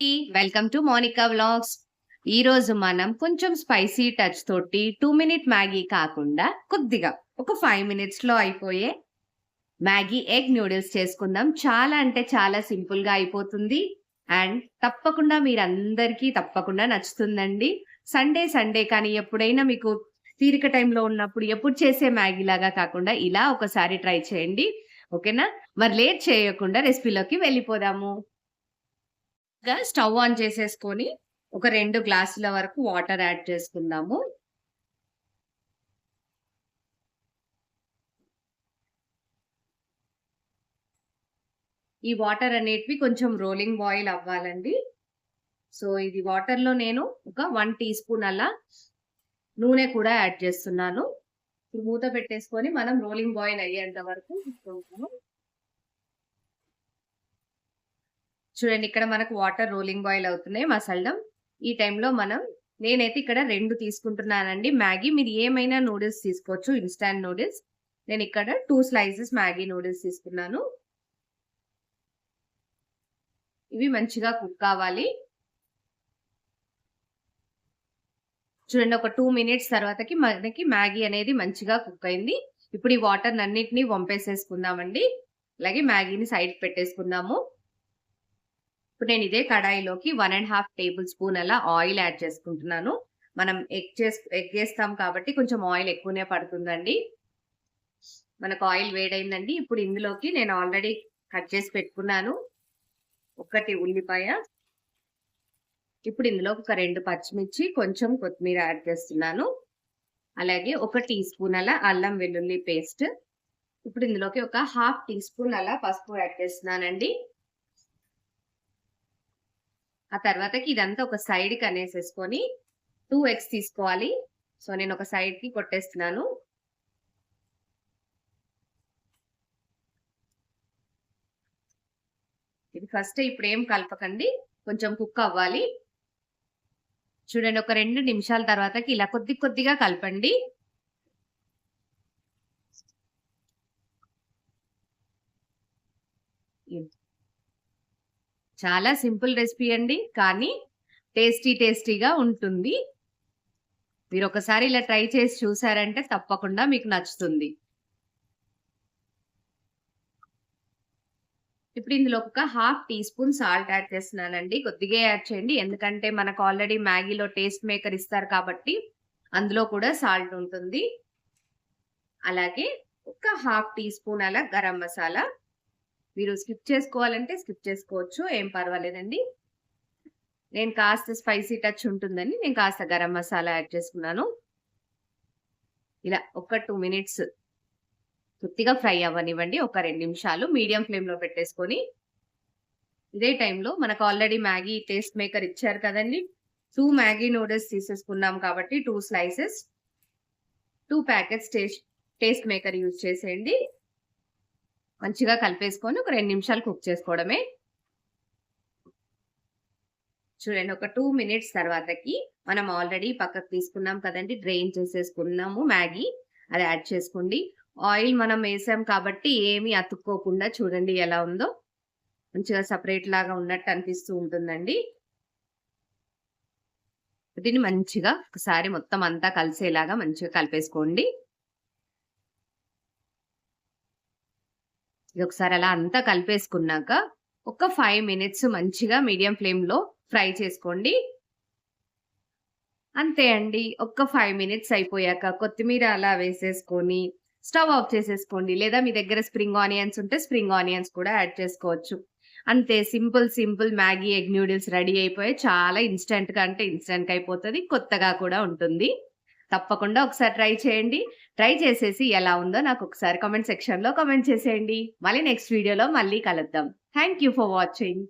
Welcome to Monika vlogs ఈ రోజు మనం కొంచెం స్పైసీ టచ్ తోటి టూ మినిట్ మ్యాగీ కాకుండా కొద్దిగా ఒక ఫైవ్ మినిట్స్లో అయిపోయే మ్యాగీ ఎగ్ నూడిల్స్ చేసుకుందాం. చాలా అంటే చాలా సింపుల్గా అయిపోతుంది. అండ్ తప్పకుండా మీరందరికీ తప్పకుండా నచ్చుతుందండి. సండే సండే కానీ ఎప్పుడైనా మీకు తీరిక టైంలో ఉన్నప్పుడు ఎప్పుడు చేసే మ్యాగీ లాగా కాకుండా ఇలా ఒకసారి ట్రై చేయండి. ఓకేనా మరి లేట్ చేయకుండా రెసిపీలోకి వెళ్ళిపోదాము. గా స్టవ్ ఆన్ చేసేసుకొని ఒక రెండు గ్లాసుల వరకు వాటర్ యాడ్ చేసుకుందాము. ఈ వాటర్ అనేటివి కొంచెం రోలింగ్ బాయిల్ అవ్వాలండి. సో ఇది వాటర్లో నేను ఒక వన్ టీ స్పూన్ అలా నూనె కూడా యాడ్ చేస్తున్నాను. మూత పెట్టేసుకొని మనం రోలింగ్ బాయిల్ అయ్యేంత వరకు చూడండి ఇక్కడ మనకు వాటర్ రోలింగ్ బాయిల్ అవుతున్నాయి. మసలడం ఈ టైంలో మనం నేనైతే ఇక్కడ రెండు తీసుకుంటున్నానండి. మ్యాగీ మీరు ఏమైనా నూడిల్స్ తీసుకోవచ్చు ఇన్స్టాంట్ నూడిల్స్ నేను ఇక్కడ టూ స్లైసెస్ మ్యాగీ నూడిల్స్ తీసుకున్నాను. ఇవి మంచిగా కుక్ కావాలి. చూడండి ఒక టూ మినిట్స్ తర్వాతకి మనకి మ్యాగీ అనేది మంచిగా కుక్ అయింది. ఇప్పుడు ఈ వాటర్ అన్నిటిని వంపేసేసుకుందామండి. అలాగే మ్యాగీని సైడ్ పెట్టేసుకుందాము. ఇప్పుడు నేను ఇదే కడాయిలోకి one and half tablespoon అలా ఆయిల్ యాడ్ చేసుకుంటున్నాను. మనం ఎగ్ చేసి ఎగ్ చేస్తాం కాబట్టి కొంచెం ఆయిల్ ఎక్కువనే పడుతుందండి. మనకు ఆయిల్ వేడైందండి. ఇప్పుడు ఇందులోకి నేను ఆల్రెడీ కట్ చేసి పెట్టుకున్నాను. ఒకటి ఉల్లిపాయ. ఇప్పుడు ఇందులో ఒక రెండు పచ్చిమిర్చి కొంచెం కొత్తిమీర యాడ్ చేస్తున్నాను. అలాగే ఒక టీ స్పూన్ అలా అల్లం వెల్లుల్లి పేస్ట్. ఇప్పుడు ఇందులోకి ఒక హాఫ్ టీ స్పూన్ అలా పసుపు యాడ్ చేస్తున్నానండి. ఆ తర్వాతకి ఇదంతా ఒక సైడ్కి అనేసేసుకొని టూ ఎగ్స్ తీసుకోవాలి. సో నేను ఒక సైడ్కి కొట్టేస్తున్నాను. ఇది ఫస్ట్ ఇప్పుడు ఏం కలపకండి. కొంచెం కుక్ అవ్వాలి. చూడండి ఒక రెండు నిమిషాల తర్వాతకి ఇలా కొద్ది కొద్దిగా కలపండి. చాలా సింపుల్ రెసిపీ అండి కానీ టేస్టీ టేస్టీగా ఉంటుంది. మీరు ఒకసారి ఇలా ట్రై చేసి చూసారంటే తప్పకుండా మీకు నచ్చుతుంది. ఇప్పుడు ఇందులో ఒక half teaspoon salt add చేస్తున్నానండి. కొద్దిగా యాడ్ చేయండి. ఎందుకంటే మనకు ఆల్రెడీ మ్యాగీలో టేస్ట్ మేకర్ ఇస్తారు కాబట్టి అందులో కూడా సాల్ట్ ఉంటుంది. అలాగే ఒక హాఫ్ టీ స్పూన్ అలా గరం మసాలా మీరు స్కిప్ చేసుకోవాలంటే స్కిప్ చేసుకోవచ్చు ఏం పర్వాలేదండి. నేను కాస్త స్పైసీ టచ్ ఉంటుందని నేను కాస్త గరం మసాలా యాడ్ చేసుకున్నాను. ఇలా ఒక టూ మినిట్స్ తృప్తిగా ఫ్రై అవ్వనివ్వండి ఒక రెండు నిమిషాలు మీడియం ఫ్లేమ్లో పెట్టేసుకొని. ఇదే టైంలో మనకు ఆల్రెడీ మ్యాగీ టేస్ట్ మేకర్ ఇచ్చారు కదండి. టూ మ్యాగీ నూడిల్స్ తీసేసుకున్నాం కాబట్టి two slices two packets taste taste maker use చేసేయండి. మంచిగా కలిపేసుకొని ఒక రెండు నిమిషాలు కుక్ చేసుకోవడమే. చూడండి ఒక టూ మినిట్స్ తర్వాతకి మనం ఆల్రెడీ పక్కకు తీసుకున్నాం కదండి డ్రైన్ చేసేసుకున్నాము మ్యాగీ. అది యాడ్ చేసుకోండి. ఆయిల్ మనం వేసాం కాబట్టి ఏమీ అతుక్కోకుండా చూడండి ఎలా ఉందో. మంచిగా సపరేట్ లాగా ఉన్నట్టు అనిపిస్తూ ఉంటుందండి. దీన్ని మంచిగా ఒకసారి మొత్తం అంతా కలిసేలాగా మంచిగా కలిపేసుకోండి. ఇది ఒకసారి అలా అంతా కలిపేసుకున్నాక ఒక ఫైవ్ మినిట్స్ మంచిగా మీడియం ఫ్లేమ్లో ఫ్రై చేసుకోండి. అంతే అండి. ఒక్క ఫైవ్ మినిట్స్ అయిపోయాక కొత్తిమీర అలా వేసేసుకొని స్టవ్ ఆఫ్ చేసేసుకోండి. లేదా మీ దగ్గర స్ప్రింగ్ ఆనియన్స్ ఉంటే స్ప్రింగ్ ఆనియన్స్ కూడా యాడ్ చేసుకోవచ్చు. అంతే simple simple Maggi egg noodles ready అయిపోయి చాలా ఇన్స్టెంట్గా అంటే ఇన్స్టెంట్గా అయిపోతుంది కొత్తగా కూడా ఉంటుంది. తప్పకుండా ఒకసారి ట్రై చేయండి. ట్రై చేసేసి ఎలా ఉందో నాకు ఒకసారి కమెంట్ సెక్షన్లో కమెంట్ చేసేయండి. మళ్ళీ నెక్స్ట్ వీడియోలో మళ్ళీ కలుద్దాం. Thank you for watching